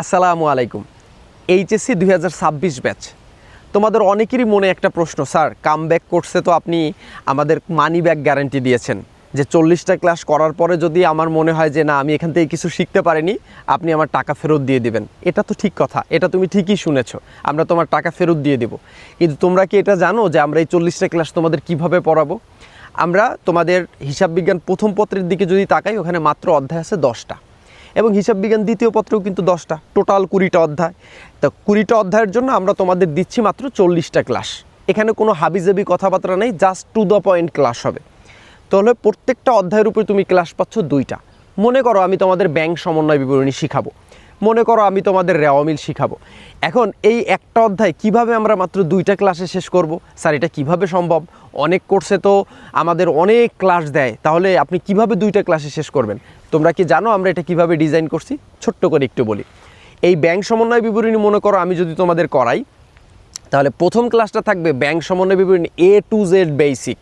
আসসালামু আলাইকুম। এইচএসসি দুই হাজার ছাব্বিশ ব্যাচ। তোমাদের অনেকেরই মনে একটা প্রশ্ন, স্যার কাম ব্যাক করছে তো আপনি আমাদের মানি ব্যাক গ্যারান্টি দিয়েছেন। যে চল্লিশটা ক্লাস করার পরে যদি আমার মনে হয় যে না, আমি এখান থেকে কিছু শিখতে পারিনি, আপনি আমার টাকা ফেরত দিয়ে দিবেন। এটা তো ঠিক কথা, এটা তুমি ঠিকই শুনেছ, আমরা তোমার টাকা ফেরত দিয়ে দেবো। কিন্তু তোমরা কি এটা জানো যে আমরা এই চল্লিশটা ক্লাস তোমাদের কীভাবে পড়াবো? আমরা তোমাদের হিসাব বিজ্ঞান প্রথম পত্রের দিকে যদি তাকাই, ওখানে মাত্র অধ্যায় আছে দশটা। এবং হিসাব বিজ্ঞান দ্বিতীয় পত্রেও কিন্তু দশটা, টোটাল কুড়িটা অধ্যায়। তো কুড়িটা অধ্যায়ের জন্য আমরা তোমাদের দিচ্ছি মাত্র চল্লিশটা ক্লাস। এখানে কোনো হাবিজাবি কথাবার্তা নেই just to the point class হবে। তাহলে প্রত্যেকটা অধ্যায়ের উপরে তুমি ক্লাস পাচ্ছ দুইটা। মনে করো আমি তোমাদের ব্যাংক সমন্বয় বিবরণী শিখাবো। মনে করো আমি তোমাদের রেওয়ামিল শিখাবো। এখন এই একটা অধ্যায় কীভাবে আমরা মাত্র দুইটা ক্লাসে শেষ করব? স্যার, এটা কীভাবে সম্ভব? অনেক কোর্সে তো আমাদের অনেক ক্লাস দেয়। তাহলে আপনি কীভাবে দুইটা ক্লাসে শেষ করবেন? তোমরা কি জানো আমরা এটা কীভাবে ডিজাইন করছি? ছোট্ট করে একটু বলি। এই ব্যাংক সমন্বয় বিবরণী মনে করো আমি যদি তোমাদের করাই তাহলে প্রথম ক্লাসটা থাকবে ব্যাংক সমন্বয় বিবরণী এ টু জেড বেসিক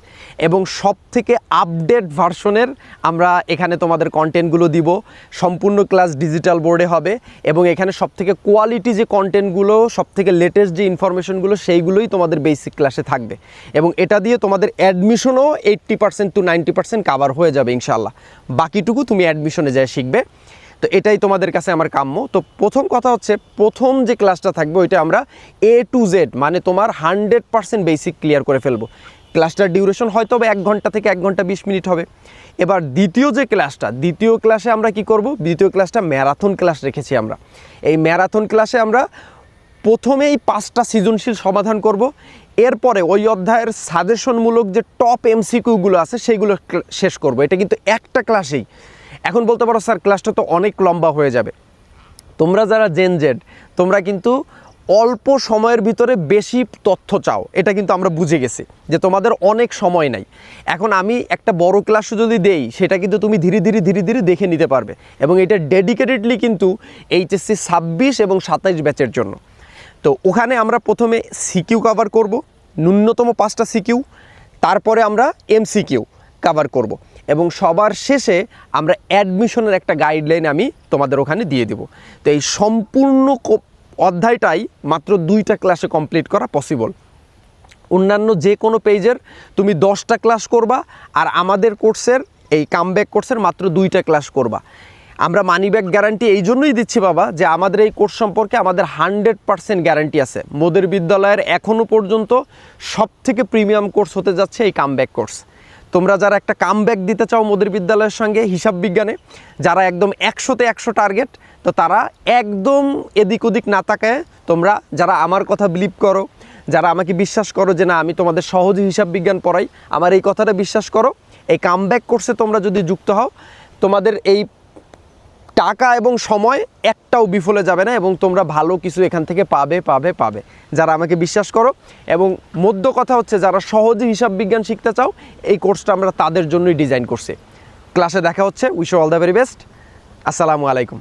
এবং সব থেকে আপডেট ভার্সনের আমরা এখানে তোমাদের কন্টেন্টগুলো দিব। সম্পূর্ণ ক্লাস ডিজিটাল বোর্ডে হবে এবং এখানে সব থেকে কোয়ালিটি যে কন্টেন্টগুলো সব থেকে লেটেস্ট যে ইনফরমেশনগুলো সেইগুলোই তোমাদের বেসিক ক্লাসে থাকবে। এবং এটা দিয়ে তোমাদের অ্যাডমিশনও eighty percent to ninety percent cover হয়ে যাবে ইনশাল্লাহ বাকিটুকু তুমি অ্যাডমিশনে যায় শিখবে। তো এটাই তোমাদের কাছে আমার কাম্য। তো প্রথম কথা হচ্ছে, প্রথম যে ক্লাসটা থাকবে ওইটা আমরা এ টু জেড মানে তোমার হান্ড্রেড পার্সেন্ট বেসিক ক্লিয়ার করে ফেলব। ক্লাসটার ডিউরেশন হয়তো এক ঘণ্টা থেকে এক ঘণ্টা বিশ মিনিট হবে। এবার দ্বিতীয় যে ক্লাসটা, দ্বিতীয় ক্লাসে আমরা কি করব? দ্বিতীয় ক্লাসটা ম্যারাথন ক্লাস রেখেছি আমরা। এই ম্যারাথন ক্লাসে আমরা প্রথমেই পাঁচটা সৃজনশীল সমাধান করব। এরপরে ওই অধ্যায়ের সাজেশনমূলক যে টপ এমসিকিউগুলো আছে সেইগুলো শেষ করব। এটা কিন্তু একটা ক্লাসেই। এখন বলতে পারো, স্যার ক্লাসটা তো অনেক লম্বা হয়ে যাবে। তোমরা যারা জেন জেড তোমরা কিন্তু অল্প সময়ের ভিতরে বেশি তথ্য চাও। এটা কিন্তু আমরা বুঝে গেছি যে তোমাদের অনেক সময় নাই। এখন আমি একটা বড় ক্লাসও যদি দেই, সেটা কিন্তু তুমি ধীরে ধীরে ধীরে ধীরে দেখে নিতে পারবে। এবং এটা ডেডিকেটেডলি কিন্তু এইচএসসি ছাব্বিশ এবং সাতাইশ ব্যাচের জন্য। তো ওখানে আমরা প্রথমে সিকিউ কভার করব, ন্যূনতম পাঁচটা সিকিউ তারপরে আমরা এমসিকিউ কভার করব। এবং সবার শেষে আমরা অ্যাডমিশনের একটা গাইডলাইন আমি তোমাদের ওখানে দিয়ে দেব। তো এই সম্পূর্ণ অধ্যায়টাই মাত্র দুইটা ক্লাসে কমপ্লিট করা পসিবল অন্যান্য যে কোনো পেজের তুমি দশটা ক্লাস করবা আর আমাদের কোর্সের এই কামব্যাক কোর্সের মাত্র দুইটা ক্লাস করবা। আমরা মানি ব্যাক গ্যারান্টি এই জন্যই দিচ্ছি বাবা যে আমাদের এই কোর্স সম্পর্কে আমাদের হান্ড্রেড পার্সেন্ট গ্যারান্টি আছে। মোদের বিদ্যালয়ের এখনও পর্যন্ত সব থেকে প্রিমিয়াম কোর্স হতে যাচ্ছে এই কামব্যাক কোর্স তোমরা যারা একটা কামব্যাক দিতে চাও মোদের বিদ্যালয়ের সঙ্গে হিসাব বিজ্ঞানে, যারা একদম একশোতে একশো টার্গেট তো তারা একদম এদিক ওদিক না তাকায় তোমরা যারা আমার কথা বিলিভ করো, যারা আমাকে বিশ্বাস করো যে না, আমি তোমাদের সহজ হিসাব বিজ্ঞান পড়াই, আমার এই কথাটা বিশ্বাস করো, এই কাম ব্যাক কোর্সে তোমরা যদি যুক্ত হও, তোমাদের এই টাকা এবং সময় একটাও বিফলে যাবে না এবং তোমরা ভালো কিছু এখান থেকে পাবে পাবে পাবে। যারা আমাকে বিশ্বাস করো এবং মধ্য কথা হচ্ছে যারা সহজে হিসাব বিজ্ঞান শিখতে চাও, এই কোর্সটা আমরা তাদের জন্যই ডিজাইন করছি। ক্লাসে দেখা হচ্ছে। Wish all the very best. আসসালামু আলাইকুম।